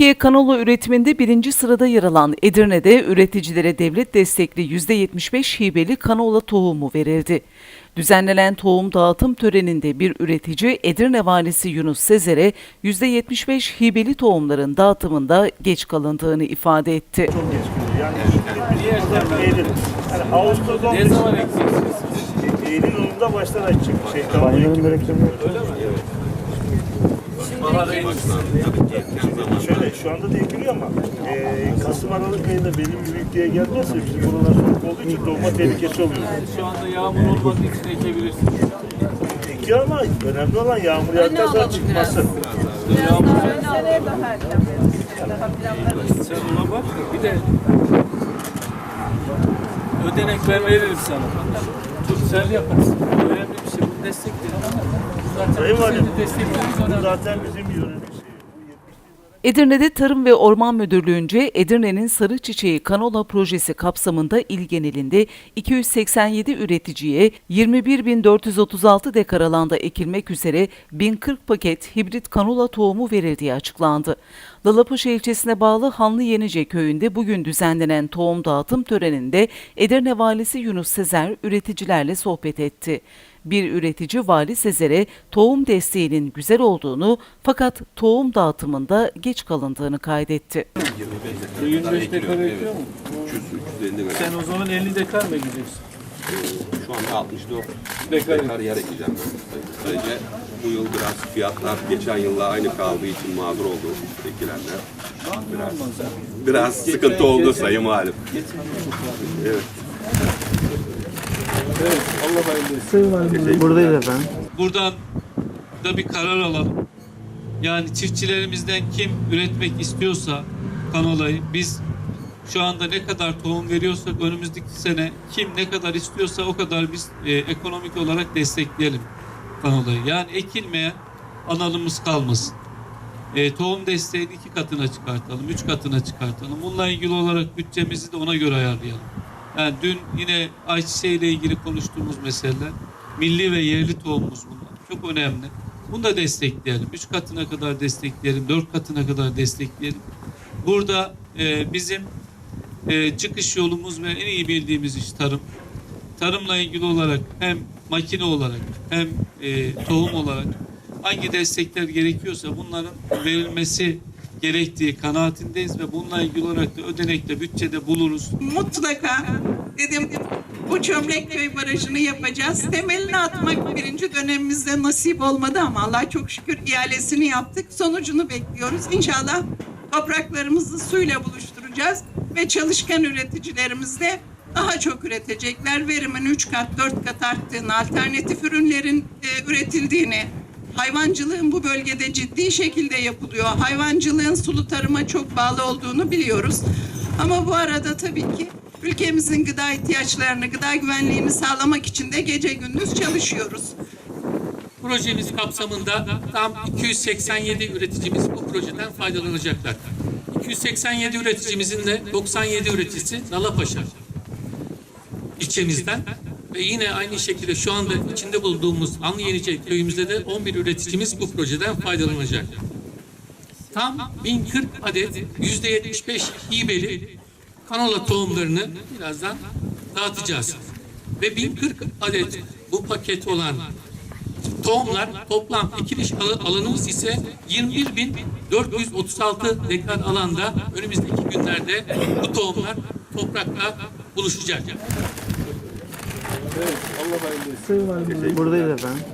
Türkiye kanola üretiminde birinci sırada yer alan Edirne'de üreticilere devlet destekli %75 hibeli kanola tohumu verildi. Düzenlenen tohum dağıtım töreninde bir üretici Edirne valisi Yunus Sezer'e %75 hibeli tohumların dağıtımında geç kalındığını ifade etti. Çok geç. Yani. Yani Ağustos 15. Ne zaman ekeceksiniz? Eylül sonunda başlar açacak. Şey, tamam, Ekim. Bahar Şöyle şu anda da ekiliyor ama e, Kasım Aralık ayında benim büyüklüğe gelmezse bizim buralar soğuk olduğu için doğma tehlikesi oluyor. şu anda yağmur olmadığı için ekebilirsiniz. Ekiyor ama önemli olan yağmur yağarsa çıkması. Sen ona bak da bir de ödenek ben veririm sana. Türksel yaparsın. Önemli ama zaten Sayın bizim Valim, zaten. Edirne'de Tarım ve Orman Müdürlüğü'nce Edirne'nin Sarı Çiçeği Kanola projesi kapsamında il genelinde 287 üreticiye 21.436 dekar alanda ekilmek üzere 1040 paket hibrit kanola tohumu verildiği açıklandı. Lalapaşa ilçesine bağlı Hanlı Yenice köyünde bugün düzenlenen tohum dağıtım töreninde Edirne Valisi Yunus Sezer üreticilerle sohbet etti. Bir üretici Vali Sezer'e tohum desteğinin güzel olduğunu fakat tohum dağıtımında geç kalındığını kaydetti. 25 dekar ekiyor mu? 300 350 Sen o zaman 50 dekar mı gideceksin? Şu anda 64 Dekar. dekar yer ekeceğim. Sadece bu yıl biraz fiyatlar geçen yılla aynı kaldığı için mağdur oldu ekilenler. Biraz, biraz sıkıntı oldu sayın valim. Evet. Evet. Allah hayırlı. Buradayız efendim. buradan da bir karar alalım. Yani çiftçilerimizden kim üretmek istiyorsa kanolayı biz şu anda ne kadar tohum veriyorsak önümüzdeki sene kim ne kadar istiyorsa o kadar biz e, ekonomik olarak destekleyelim kanolayı. Yani ekilmeyen analımız kalmasın. E, tohum desteğini iki katına çıkartalım, üç katına çıkartalım. Bununla ilgili olarak bütçemizi de ona göre ayarlayalım. Yani dün yine ayçiçeği ile ilgili konuştuğumuz meseleler milli ve yerli tohumumuz bunlar. Çok önemli. Bunu da destekleyelim. Üç katına kadar destekleyelim, dört katına kadar destekleyelim. Burada e, bizim e, çıkış yolumuz ve en iyi bildiğimiz iş tarım. Tarımla ilgili olarak hem makine olarak hem e, tohum olarak hangi destekler gerekiyorsa bunların verilmesi gerektiği kanaatindeyiz ve bununla ilgili olarak da ödenekle bütçede buluruz. mutlaka dedim bu Çömlekköy Barajı'nı yapacağız. Temelini atmak birinci dönemimizde nasip olmadı ama Allah çok şükür ihalesini yaptık. Sonucunu bekliyoruz. İnşallah topraklarımızı suyla buluşturacağız ve çalışkan üreticilerimiz de daha çok üretecekler. Verimin 3 kat 4 kat arttığını, alternatif ürünlerin e, üretildiğini, hayvancılığın bu bölgede ciddi şekilde yapılıyor. Hayvancılığın sulu tarıma çok bağlı olduğunu biliyoruz. Ama bu arada tabii ki ülkemizin gıda ihtiyaçlarını, gıda güvenliğini sağlamak için de gece gündüz çalışıyoruz. Projemiz kapsamında tam 287 üreticimiz bu projeden faydalanacaklar. 287 üreticimizin de 97 üreticisi Nalapaşa ilçemizden ve yine aynı şekilde şu anda içinde bulunduğumuz Anlı Yenice köyümüzde de 11 üreticimiz bu projeden faydalanacak. Tam 1040 adet %75 hibeli kanola tohumlarını birazdan dağıtacağız. Ve 1040 adet bu paket olan tohumlar toplam ekiliş alanımız ise 21.436 dekar alanda önümüzdeki günlerde bu tohumlar toprakla buluşacak. Buradayız efendim.